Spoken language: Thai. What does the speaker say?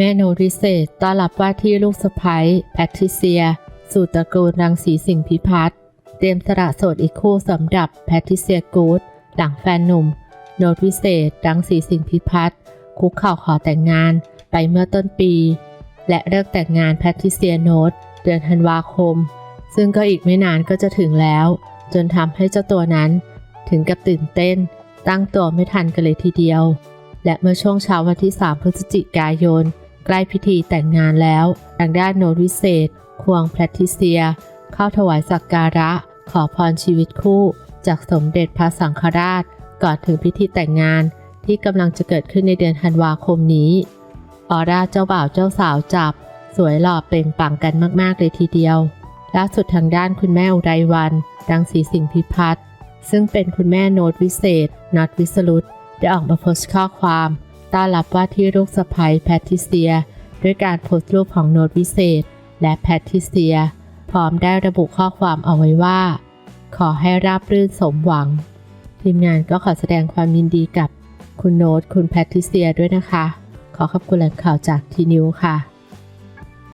แม่โนริเศษต้อนรับว่าที่ลูกสะใภ้แพทริเซีย สู่ตระกูลรังสีสิงพิพัฒน์เตรียมสละโสดอีกคู่สำหรับแพทริเซียกูดหลังแฟนหนุ่ม โนตวิเศษรังสีสิงพิพัฒน์คุกเข่าขอแต่งงานไปเมื่อต้นปี และเลิกแต่งงานแพทริเซียโนตเดือนธันวาคม ซึ่งก็อีกไม่นานก็จะถึงแล้ว จนทำให้เจ้าตัวนั้น ถึงกับตื่นเต้น ตั้งตัวไม่ทันกันเลยทีเดียว และเมื่อช่วงเช้าวันที่ 3 พฤศจิกายน ใกล้พิธีแต่งงานแล้ว ทางด้านโนตวิเศษ ควงแพทิเซีย เข้าถวายสักการะ ขอพรชีวิตคู่ จากสมเด็จพระสังฆราช ก่อนถึงพิธีแต่งงาน ที่กำลังจะเกิดขึ้นในเดือนธันวาคมนี้ ออร่าเจ้าบ่าวเจ้าสาวจับ สวยหล่อเปล่งปลั่งกันมาก ๆ เลยทีเดียว ล่าสุดทางด้านคุณแม่อุไรวันรังสีสิงห์พิพัฒน์ซึ่งเป็นคุณแม่โนตวิเศษน็อตวิสรุตได้ออกมาโพสต์ข้อความ ต้อนรับว่าที่ลูกสะใภ้แพทริเซีย ด้วยการโพสต์รูปของโนตวิเศษ และแพทริเซีย พร้อมได้ระบุข้อความเอาไว้ว่า ขอให้ราบรื่นสมหวัง ทีมงานก็ขอแสดงความยินดีกับคุณโนตคุณแพทริเซียด้วยนะคะ ขอขอบคุณแหล่งข่าวจากทีนิวค่ะ